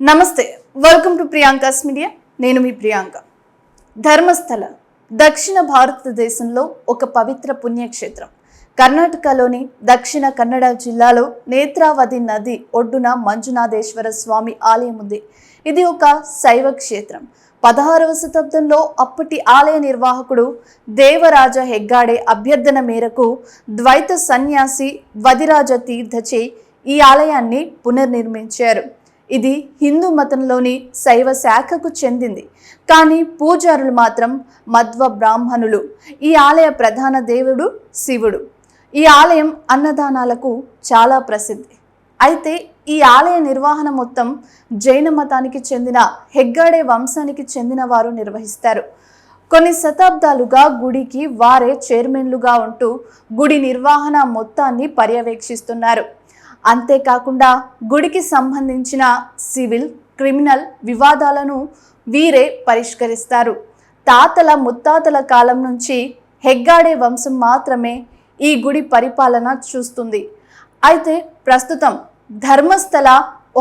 నమస్తే welcome to Priyanka's media నేను మీ ప్రియాంక. ధర్మస్థల దక్షిణ భారతదేశంలో ఒక పవిత్ర పుణ్యక్షేత్రం. కర్ణాటకలోని దక్షిణ కన్నడ జిల్లాలో నేత్రావతి నది ఒడ్డున మంజునాథేశ్వర స్వామి ఆలయం ఉంది. ఇది ఒక శైవ క్షేత్రం పదహారవ శతాబ్దంలో అప్పటి ఆలయ నిర్వాహకుడు దేవరాజ హెగ్గాడే అభ్యర్థన మేరకు ద్వైత సన్యాసి వదిరాజ తీర్థచే ఈ ఆలయాన్ని పునర్నిర్మించారు. ఇది హిందూ మతంలోని శైవ శాఖకు చెందింది. కానీ పూజారులు మాత్రం మధ్వ బ్రాహ్మణులు. ఈ ఆలయ ప్రధాన దేవుడు శివుడు. ఈ ఆలయం అన్నదానాలకు చాలా ప్రసిద్ధి. అయితే ఈ ఆలయ నిర్వహణ మొత్తం జైన మతానికి చెందిన హెగ్గాడే వంశానికి చెందిన వారు నిర్వహిస్తారు. కొన్ని శతాబ్దాలుగా గుడికి వారే చైర్మన్లుగా ఉంటూ గుడి నిర్వహణ మొత్తాన్ని పర్యవేక్షిస్తున్నారు. అంతేకాకుండా గుడికి సంబంధించిన సివిల్ క్రిమినల్ వివాదాలను వీరే పరిష్కరిస్తారు. తాతల ముత్తాతల కాలం నుంచి హెగ్గాడే వంశం మాత్రమే ఈ గుడి పరిపాలన చూస్తుంది. అయితే ప్రస్తుతం ధర్మస్థల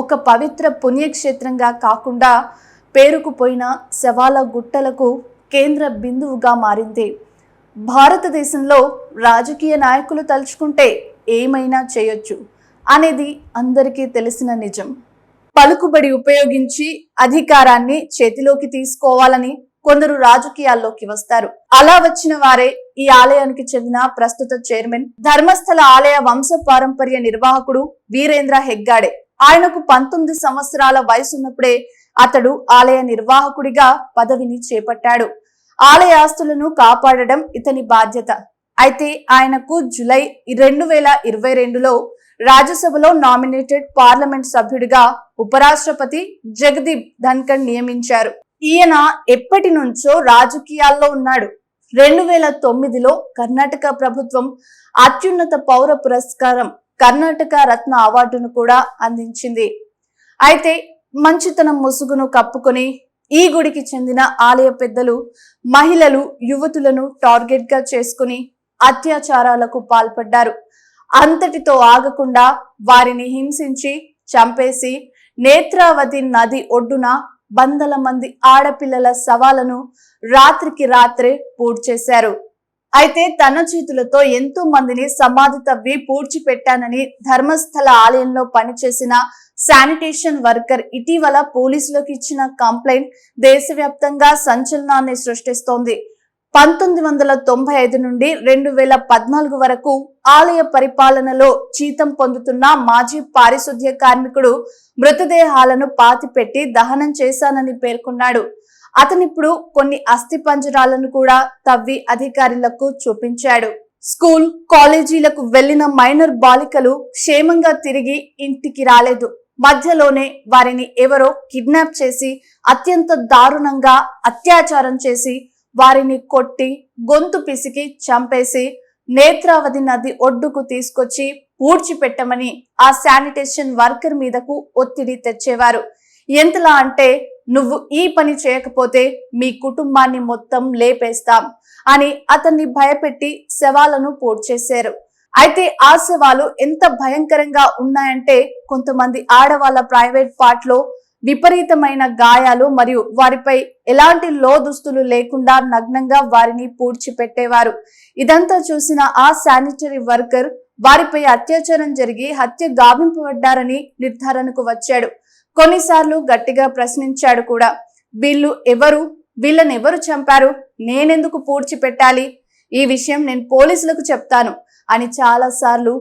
ఒక పవిత్ర పుణ్యక్షేత్రంగా కాకుండా పేరుకుపోయిన శవాల గుట్టలకు కేంద్ర బిందువుగా మారింది. భారతదేశంలో రాజకీయ నాయకులు తలుచుకుంటే ఏమైనా చేయొచ్చు. అనేది అందరికీ తెలిసిన నిజం. పలుకుబడి ఉపయోగించి అధికారాన్ని చేతిలోకి తీసుకోవాలని కొందరు రాజకీయాల్లోకి వస్తారు. అలా వచ్చిన వారే ఈ ఆలయానికి చెందిన ప్రస్తుత చైర్మన్ ధర్మస్థల ఆలయ వంశ పారంపర్య నిర్వాహకుడు వీరేంద్ర హెగ్గాడే. ఆయనకు పంతొమ్మిది సంవత్సరాల వయసున్నప్పుడే అతడు ఆలయ నిర్వాహకుడిగా పదవిని చేపట్టాడు. ఆలయ ఆస్తులను కాపాడడం ఇతని బాధ్యత. అయితే ఆయనకు జులై రెండు వేల ఇరవై రెండులో రాజ్యసభలో నామినేటెడ్ పార్లమెంట్ సభ్యుడిగా ఉపరాష్ట్రపతి జగదీప్ ధన్కర్ నియమించారు. ఈయన ఎప్పటి నుంచో రాజకీయాల్లో ఉన్నాడు. రెండు వేల తొమ్మిదిలో కర్ణాటక ప్రభుత్వం అత్యున్నత పౌర పురస్కారం కర్ణాటక రత్న అవార్డును కూడా అందించింది. అయితే మంచితనం ముసుగును కప్పుకొని ఈ గుడికి చెందిన ఆలయ పెద్దలు మహిళలు యువతులను టార్గెట్గా చేసుకుని అత్యాచారాలకు పాల్పడ్డారు. అంతటితో ఆగకుండా వారిని హింసించి చంపేసి నేత్రావతి నది ఒడ్డున వందల మంది ఆడపిల్లల సవాలను రాత్రికి రాత్రే పూడ్చేశారు. అయితే తన చేతులతో ఎంతో మందిని సమాధి తవ్వి పూడ్చిపెట్టానని ధర్మస్థల ఆలయంలో పనిచేసిన శానిటేషన్ వర్కర్ ఇటీవల పోలీసులకు ఇచ్చిన కంప్లైంట్ దేశవ్యాప్తంగా సంచలనాన్ని సృష్టిస్తోంది. పంతొమ్మిది వందల తొంభై ఐదు నుండి రెండు వేల పద్నాలుగు వరకు ఆలయ పరిపాలనలో జీతం పొందుతున్న మాజీ పారిశుద్ధ్య కార్మికుడు మృతదేహాలను పాతిపెట్టి దహనం చేశానని పేర్కొన్నాడు. అతనిప్పుడు కొన్ని అస్థి పంజరాలను కూడా తవ్వి అధికారులకు చూపించాడు. స్కూల్ కాలేజీలకు వెళ్ళిన మైనర్ బాలికలు క్షేమంగా తిరిగి ఇంటికి రాలేదు. మధ్యలోనే వారిని ఎవరో కిడ్నాప్ చేసి అత్యంత దారుణంగా అత్యాచారం చేసి వారిని కొట్టి గొంతు పిసికి చంపేసి నేత్రావతి నది ఒడ్డుకు తీసుకొచ్చి ఊడ్చిపెట్టమని ఆ శానిటేషన్ వర్కర్ మీదకు ఒత్తిడి తెచ్చేవారు. ఎంతలా అంటే నువ్వు ఈ పని చేయకపోతే మీ కుటుంబాన్ని మొత్తం లేపేస్తాం అని అతన్ని భయపెట్టి శవాలను పూడ్చేశారు. అయితే ఆ శవాలు ఎంత భయంకరంగా ఉన్నాయంటే కొంతమంది ఆడవాళ్ళ ప్రైవేట్ పార్ట్లో విపరీతమైన గాయాలు మరియు వారిపై ఎలాంటి లో దుస్తులు లేకుండా నగ్నంగా వారిని పూడ్చిపెట్టేవారు. ఇదంతా చూసిన ఆ శానిటరీ వర్కర్ వారిపై అత్యాచారం జరిగి హత్య గావింపబడ్డారని నిర్ధారణకు వచ్చాడు. కొన్నిసార్లు గట్టిగా ప్రశ్నించాడు కూడా. వీళ్ళు ఎవరు? వీళ్ళని ఎవరు చంపారు? నేనెందుకు పూడ్చిపెట్టాలి? ఈ విషయం నేను పోలీసులకు చెప్తాను అని చాలాసార్లు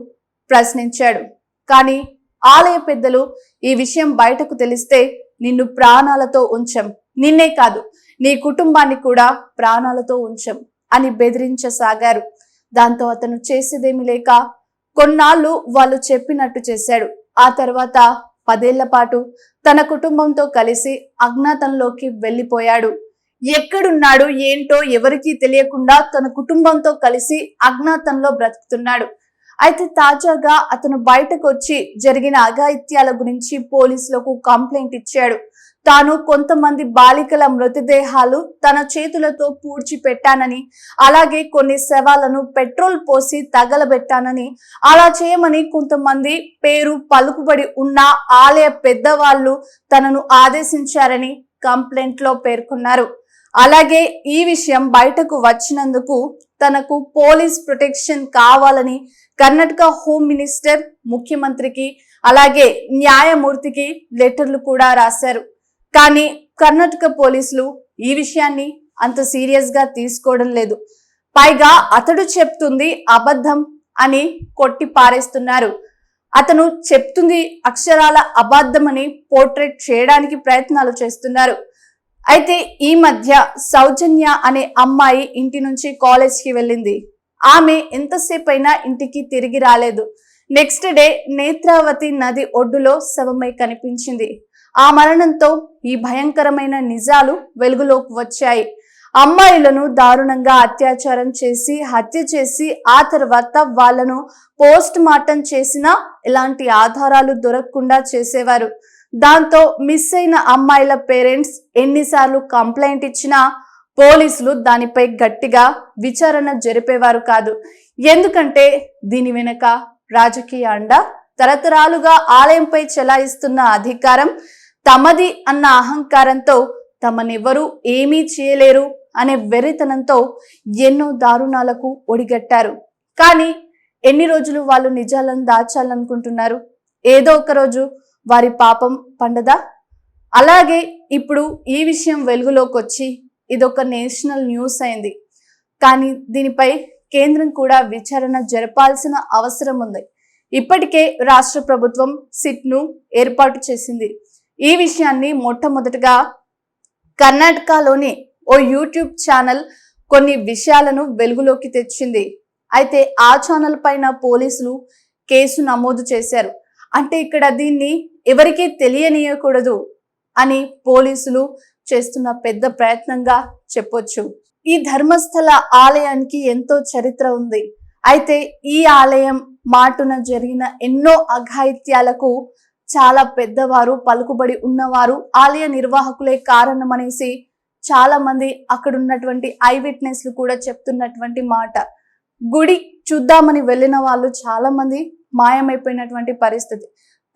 ప్రశ్నించాడు. కానీ ఆలయ పెద్దలు ఈ విషయం బయటకు తెలిస్తే నిన్ను ప్రాణాలతో ఉంచం. నిన్నే కాదు నీ కుటుంబాన్ని కూడా ప్రాణాలతో ఉంచం అని బెదిరించసాగారు. దాంతో అతను చేసేదేమి లేక కొన్నాళ్ళు వాళ్ళు చెప్పినట్టు చేశాడు. ఆ తర్వాత పదేళ్ళ పాటు తన కుటుంబంతో కలిసి అజ్ఞాతంలోకి వెళ్ళిపోయాడు. ఎక్కడున్నాడు ఏంటో ఎవరికీ తెలియకుండా తన కుటుంబంతో కలిసి అజ్ఞాతంలో బ్రతుకుతున్నాడు. అయితే తాజాగా అతను బయటకు వచ్చి జరిగిన అఘాయిత్యాల గురించి పోలీసులకు కంప్లైంట్ ఇచ్చాడు. తాను కొంతమంది బాలికల మృతదేహాలు తన చేతులతో పూడ్చి పెట్టానని అలాగే కొన్ని శవాలను పెట్రోల్ పోసి తగలబెట్టానని అలా చేయమని కొంతమంది పేరు పలుకుబడి ఉన్న ఆలయ పెద్దవాళ్ళు తనను ఆదేశించారని కంప్లైంట్లో పేర్కొన్నారు. అలాగే ఈ విషయం బయటకు వచ్చినందుకు తనకు పోలీస్ ప్రొటెక్షన్ కావాలని కర్ణాటక హోమ్ మినిస్టర్ ముఖ్యమంత్రికి అలాగే న్యాయమూర్తికి లెటర్లు కూడా రాశారు. కానీ కర్ణాటక పోలీసులు ఈ విషయాన్ని అంత సీరియస్గా తీసుకోవడం లేదు. పైగా అతడు చెప్తుంది అబద్ధం అని కొట్టి పారేస్తున్నారు. అతను చెప్తుంది అక్షరాల అబద్ధమని పోర్ట్రేట్ చేయడానికి ప్రయత్నాలు చేస్తున్నారు. అయితే ఈ మధ్య సౌజన్య అనే అమ్మాయి ఇంటి నుంచి కాలేజ్కి వెళ్ళింది. ఆమె ఎంతసేపు అయినా ఇంటికి తిరిగి రాలేదు. నెక్స్ట్ డే నేత్రావతి నది ఒడ్డులో శవమై కనిపించింది. ఆ మరణంతో ఈ భయంకరమైన నిజాలు వెలుగులోకి వచ్చాయి. అమ్మాయిలను దారుణంగా అత్యాచారం చేసి హత్య చేసి ఆ తర్వాత వాళ్ళను పోస్ట్ మార్టం చేసినా ఎలాంటి ఆధారాలు దొరకకుండా చేసేవారు. దాంతో మిస్ అయిన అమ్మాయిల పేరెంట్స్ ఎన్నిసార్లు కంప్లైంట్ ఇచ్చినా పోలీసులు దానిపై గట్టిగా విచారణ జరిపేవారు కాదు. ఎందుకంటే దీని వెనుక రాజకీయ అండ తరతరాలుగా ఆలయంపై చెలాయిస్తున్న అధికారం తమది అన్న అహంకారంతో తమనెవరూ ఏమీ చేయలేరు అనే వెర్రితనంతో ఎన్నో దారుణాలకు ఒడిగట్టారు. కానీ ఎన్ని రోజులు వాళ్ళు నిజాలను దాచాలనుకుంటున్నారు? ఏదో ఒక రోజు వారి పాపం పండదా? అలాగే ఇప్పుడు ఈ విషయం వెలుగులోకి వచ్చి ఇదొక నేషనల్ న్యూస్ అయింది. కానీ దీనిపై కేంద్రం కూడా విచారణ జరపాల్సిన అవసరం ఉంది. ఇప్పటికే రాష్ట్ర ప్రభుత్వం సిట్ను ఏర్పాటు చేసింది. ఈ విషయాన్ని మొట్టమొదటగా కర్ణాటకలోని ఓ యూట్యూబ్ ఛానల్ కొన్ని విషయాలను వెలుగులోకి తెచ్చింది. అయితే ఆ ఛానల్ పైన పోలీసులు కేసు నమోదు చేశారు. అంటే ఇక్కడ దీన్ని ఎవరికీ తెలియనీయకూడదు అని పోలీసులు చేస్తున్న పెద్ద ప్రయత్నంగా చెప్పొచ్చు. ఈ ధర్మస్థల ఆలయానికి ఎంతో చరిత్ర ఉంది. అయితే ఈ ఆలయం మాటున జరిగిన ఎన్నో అఘాయిత్యాలకు చాలా పెద్దవారు పలుకుబడి ఉన్నవారు ఆలయ నిర్వాహకులే కారణమనేసి చాలా మంది అక్కడ ఉన్నటువంటి ఐ విట్నెస్లు కూడా చెప్తున్నటువంటి మాట. గుడి చూద్దామని వెళ్ళిన వాళ్ళు చాలా మంది మాయమైపోయినటువంటి పరిస్థితి.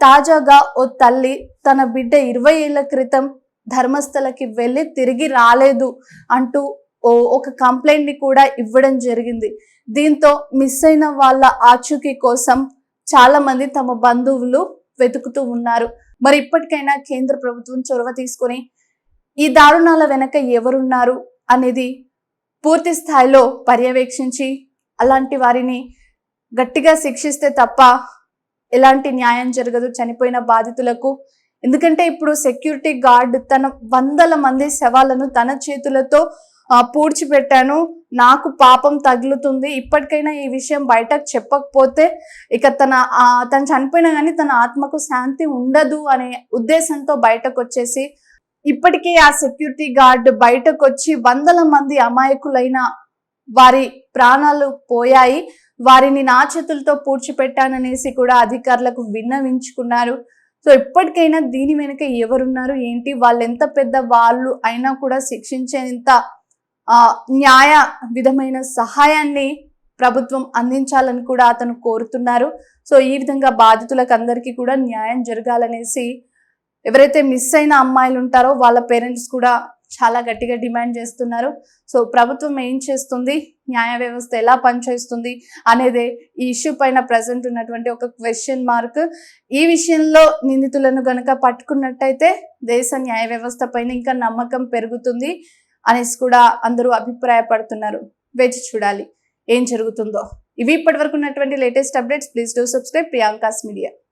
తాజాగా ఓ తల్లి తన బిడ్డ ఇరవై ఏళ్ళ క్రితం ధర్మస్థలకి వెళ్ళి తిరిగి రాలేదు అంటూ ఓ ఒక కంప్లైంట్ని కూడా ఇవ్వడం జరిగింది. దీంతో మిస్ అయిన వాళ్ళ ఆచూకీ కోసం చాలా మంది తమ బంధువులు వెతుకుతూ ఉన్నారు. మరి ఇప్పటికైనా కేంద్ర ప్రభుత్వం చొరవ తీసుకొని ఈ దారుణాల వెనక ఎవరున్నారు అనేది పూర్తి స్థాయిలో పర్యవేక్షించి అలాంటి వారిని గట్టిగా శిక్షిస్తే తప్ప ఎలాంటి న్యాయం జరగదు చనిపోయిన బాధితులకు. ఎందుకంటే ఇప్పుడు సెక్యూరిటీ గార్డ్ తన వందల మంది శవాలను తన చేతులతో పూడ్చిపెట్టాను. నాకు పాపం తగులుతుంది. ఇప్పటికైనా ఈ విషయం బయటకు చెప్పకపోతే ఇక తన తను చనిపోయినా కానీ తన ఆత్మకు శాంతి ఉండదు అనే ఉద్దేశంతో బయటకు వచ్చేసి ఇప్పటికే ఆ సెక్యూరిటీ గార్డ్ బయటకు వచ్చి వందల మంది అమాయకులైన వారి ప్రాణాలు పోయాయి. వారిని నా చేతులతో పూడ్చిపెట్టాననేసి కూడా అధికారులకు విన్నవించుకున్నారు. సో ఇప్పటికైనా దీని వెనుక ఎవరున్నారు? ఏంటి? వాళ్ళు ఎంత పెద్ద వాళ్ళు అయినా కూడా శిక్షించేంత న్యాయ విధమైన సహాయాన్ని ప్రభుత్వం అందించాలని కూడా అతను కోరుతున్నారు. సో ఈ విధంగా బాధితులకు అందరికీ కూడా న్యాయం జరగాలనేసి ఎవరైతే మిస్ అయిన అమ్మాయిలు ఉంటారో వాళ్ళ పేరెంట్స్ కూడా చాలా గట్టిగా డిమాండ్ చేస్తున్నారు. సో ప్రభుత్వం ఏం చేస్తుంది? న్యాయ వ్యవస్థ ఎలా పనిచేస్తుంది? అనేది ఈ ఇష్యూ పైన ప్రజెంట్ ఉన్నటువంటి ఒక క్వశ్చన్ మార్క్. ఈ విషయంలో నిందితులను గనక పట్టుకున్నట్టయితే దేశ న్యాయ వ్యవస్థ పైన ఇంకా నమ్మకం పెరుగుతుంది అనేసి కూడా అందరూ అభిప్రాయపడుతున్నారు. వేచి చూడాలి. ఏం జరుగుతుందో. ఇవి ఇప్పటి వరకు ఉన్నటువంటి latest updates. Please do subscribe Priyanka's media.